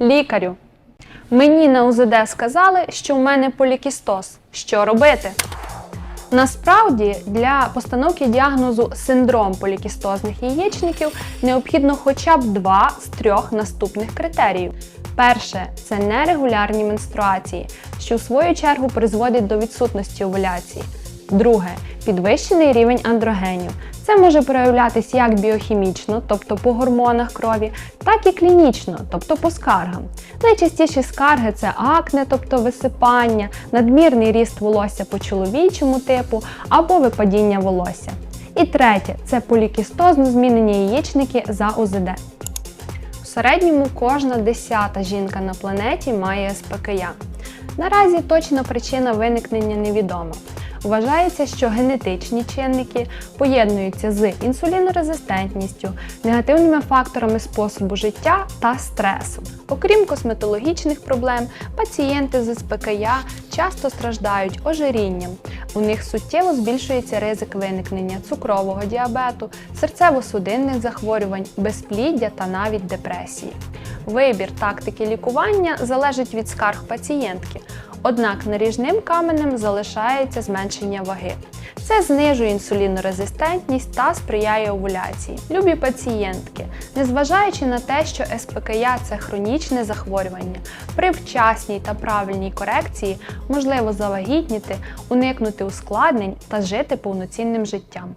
Лікарю. Мені на УЗД сказали, що в мене полікістоз. Що робити? Насправді для постановки діагнозу синдром полікістозних яєчників необхідно хоча б два з трьох наступних критеріїв. Перше це нерегулярні менструації, що в свою чергу призводить до відсутності овуляції. Друге підвищений рівень андрогенів. Це може проявлятись як біохімічно, тобто по гормонах крові, так і клінічно, тобто по скаргам. Найчастіші скарги це акне, тобто висипання, надмірний ріст волосся по чоловічому типу або випадіння волосся. І третє це полікістозно змінені яєчники за УЗД. В середньому кожна десята жінка на планеті має СПКЯ. Наразі точна причина виникнення невідома. Вважається, що генетичні чинники поєднуються з інсулінорезистентністю, негативними факторами способу життя та стресу. Окрім косметологічних проблем, пацієнти з СПКЯ часто страждають ожирінням. У них суттєво збільшується ризик виникнення цукрового діабету, серцево-судинних захворювань, безпліддя та навіть депресії. Вибір тактики лікування залежить від скарг пацієнтки. Однак наріжним каменем залишається зменшення ваги. Це знижує інсулінорезистентність та сприяє овуляції. Любі пацієнтки, незважаючи на те, що СПКЯ це хронічне захворювання, при вчасній та правильній корекції можливо завагітніти, уникнути ускладнень та жити повноцінним життям.